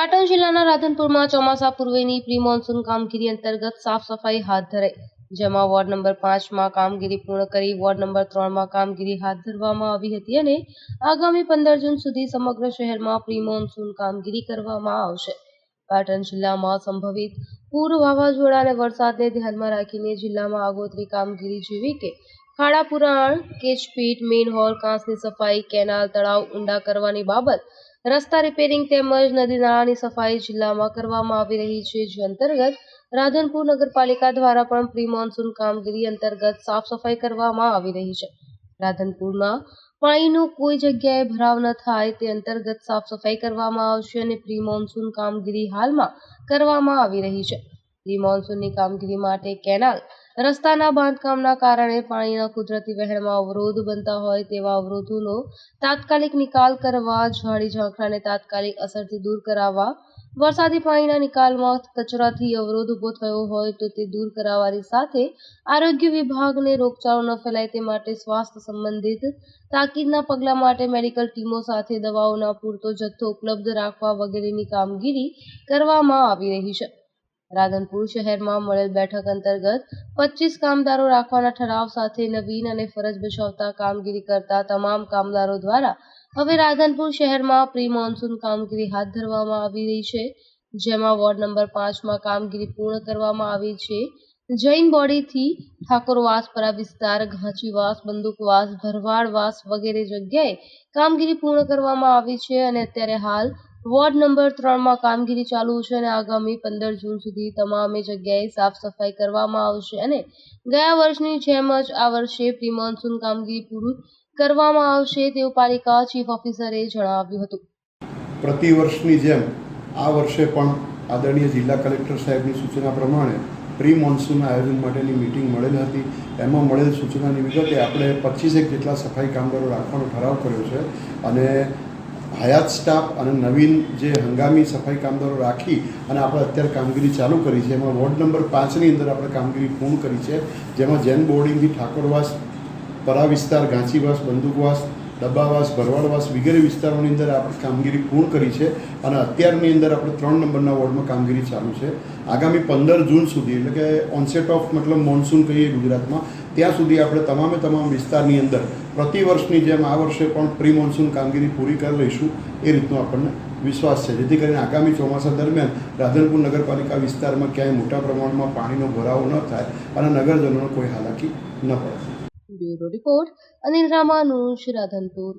જિલ્લાના રાધનપુરમાં ચોમાસા પૂર્વેની pre monsoon કામગીરી અંતર્ગત સાફ સફાઈ હાથ ધરાઈ. જેમાં વોર્ડ નંબર પાંચમાં કામગીરી પૂર્ણ કરી, વોર્ડ નંબર ત્રણમાં કામગીરી હાથ ધરવામાં આવી હતી અને આગામી પંદર જૂન સુધી સમગ્ર શહેરમાં પ્રી મોન્સૂન કામગીરી કરવામાં આવશે. પાટણ જિલ્લામાં સંભવિત પૂર વાવાઝોડા અને વરસાદને ધ્યાનમાં રાખીને જિલ્લામાં આગોતરી કામગીરી જેવી કે ખાડા પુરાણ કેચપીટ મેઇન હોલ, કાંસની સફાઈ, કેનાલ, તળાવ ઊંડા કરવાની બાબત રસ્તા રિપેરિંગ તેમજ નદી નાળાની સફાઈ જિલ્લામાં કરવામાં આવી રહી છે. જે અંતર્ગત રાધનપુર નગરપાલિકા દ્વારા પણ પ્રી મોન્સૂન કામગીરી અંતર્ગત સાફ સફાઈ કરવામાં આવી રહી છે. રાધનપુરમાં પાણીનો કોઈ જગ્યાએ ભરાવ ન થાય તે અંતર્ગત સાફ સફાઈ કરવામાં આવશે અને પ્રી મોન્સૂન કામગીરી હાલમાં કરવામાં આવી રહી છે. પ્રી મોન્સૂનની કામગીરી માટે કેનાલ રસ્તાના બાંધકામના કારણે પાણીના કુદરતી વહેણમાં અવરોધ બનતા હોય તેવા અવરોધોનો તાત્કાલિક નિકાલ કરવા, ઝાડી ઝાંખરાને તાત્કાલિક અસરથી દૂર કરાવવા, વરસાદી પાણીના નિકાલમાં કચરાથી અવરોધ ઊભો થયો હોય તો તે દૂર કરાવવાની સાથે આરોગ્ય વિભાગને રોગચાળો ન ફેલાય તે માટે સ્વાસ્થ્ય સંબંધિત તાકીદના પગલાં માટે મેડિકલ ટીમો સાથે દવાઓના પૂરતો જથ્થો ઉપલબ્ધ રાખવા વગેરેની કામગીરી કરવામાં આવી રહી છે. રાધનપુર શહેરમાં મળેલ બેઠક અંતર્ગત પચીસ કામદારો રાખવાના ઠરાવ સાથે નવીન અને ફરજ બજાવતા કામગીરી કરતા તમામ કામદારો દ્વારા હવે રાધનપુર શહેરમાં પ્રી મોન્સૂન કામગીરી હાથ ધરવામાં આવી રહી છે, જેમાં વોર્ડ નંબર પાંચમાં કામગીરી પૂર્ણ કરવામાં આવી છે. જૈન બોડીથી ઠાકોરવાસ, પરા વિસ્તાર, ઘાંચીવાસ, બંદૂકવાસ, ભરવાડવાસ વગેરે જગ્યાએ કામગીરી પૂર્ણ કરવામાં આવી છે અને અત્યારે હાલ વોર્ડ નંબર ત્રણમાં કામગીરી ચાલુ છે અને આગામી પંદર જૂન સુધી તમામે જગ્યાએ સાફ સફાઈ કરવામાં આવશે અને ગયા વર્ષની જેમ જ આ વર્ષે પ્રી મોન્સૂન કામગીરી પૂરું કરવામાં આવશે તેવું પાલિકા ચીફ ઓફિસરે જણાવ્યું હતું. પ્રતિ વર્ષની જેમ આ વર્ષે પણ આદરણીય જિલ્લા કલેક્ટર સાહેબની સૂચના પ્રમાણે પ્રી મોન્સૂન આયોજન માટેની મિટિંગ મળેલ હતી. એમાં મળેલ સૂચનાની વિગતે આપણે પચીસેક જેટલા સફાઈ કામદારો રાખવાનો ઠરાવ કર્યો છે અને હયાત સ્ટાફ અને નવીન જે હંગામી સફાઈ કામદારો રાખી અને આપણે અત્યારે કામગીરી ચાલુ કરી છે, એમાં વોર્ડ નંબર પાંચની અંદર આપણે કામગીરી પૂર્ણ કરી છે, જેમાં જૈન બોર્ડિંગથી ઠાકોરવાસ, પરા વિસ્તાર ઘાંચીવાસ બંદૂકવાસ ડબ્બાવાસ ભરવાડવાસ વગેરે વિસ્તારોની અંદર આપણે કામગીરી પૂર્ણ કરી છે અને અત્યારની અંદર આપણે ત્રણ નંબરના વોર્ડમાં કામગીરી ચાલુ છે. આગામી પંદર જૂન સુધી, એટલે કે ઓનસેટ ઓફ મતલબ મોન્સૂન કહીએ ગુજરાતમાં ત્યાં સુધી આપણે તમામે તમામ વિસ્તારની અંદર પ્રતિ વર્ષની જેમ આ વર્ષે પણ પ્રી મોન્સૂન કામગીરી પૂરી કરી લઈશું એ રીતનો આપણને વિશ્વાસ છે. જેથી કરીને આગામી ચોમાસા દરમિયાન રાધનપુર નગરપાલિકા વિસ્તારમાં ક્યાંય મોટા પ્રમાણમાં પાણીનો ભરાવો ન થાય અને નગરજનોને કોઈ હાલાકી ન પડે. Bureau report Anil Ramanush Radhanpur.